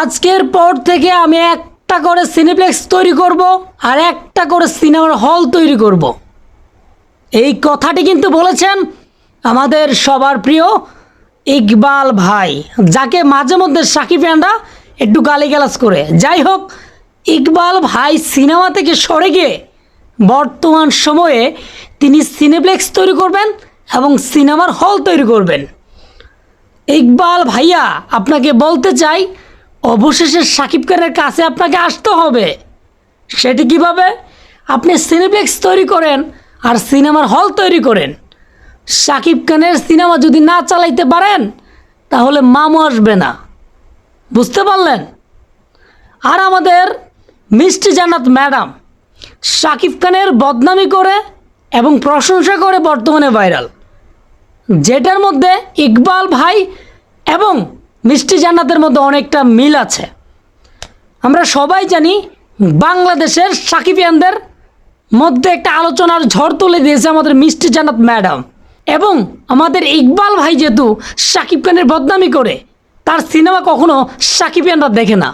আজকের পর থেকে আমি একটা করে সিনেপ্লেক্স তৈরি করব আর একটা করে সিনেমার হল তৈরি করব। এই কথাটি কিন্তু বলেছেন আমাদের সবার প্রিয় ইকবাল ভাই, যাকে মাঝে মধ্যে সাকিব ফ্যানরা একটু গালিগালাজ করে। যাই হোক, ইকবাল ভাই সিনেমা থেকে সরে গিয়ে বর্তমান সময়ে তিনি সিনেপ্লেক্স তৈরি করবেন এবং সিনেমার হল তৈরি করবেন। ইকবাল ভাইয়া, আপনাকে বলতে চাই অবশেষে সাকিব খানের কাছে আপনাকে আসতে হবে। সেটি কীভাবে? আপনি সিনেপ্লেক্স তৈরি করেন আর সিনেমার হল তৈরি করেন। সাকিব খানের সিনেমা যদি না চালাইতে পারেন, তাহলে মামু আসবে না। বুঝতে পারলেন? আর আমাদের মিষ্টি জান্নাত ম্যাডাম, সাকিব খানের বদনামি করে এবং প্রশংসা করে বর্তমানে ভাইরাল। যেটার মধ্যে ইকবাল ভাই এবং মিষ্টি জান্নাতের মধ্যে অনেকটা মিল আছে। আমরা সবাই জানি বাংলাদেশের সাকিবিয়ানদের মধ্যে একটা আলোচনার ঝড় তুলে দিয়েছে আমাদের মিষ্টি জান্নাত ম্যাডাম। এবং আমাদের ইকবাল ভাই যেহেতু সাকিব খানের বদনামি করে, তার সিনেমা কখনো সাকিবিয়ানরা দেখে না।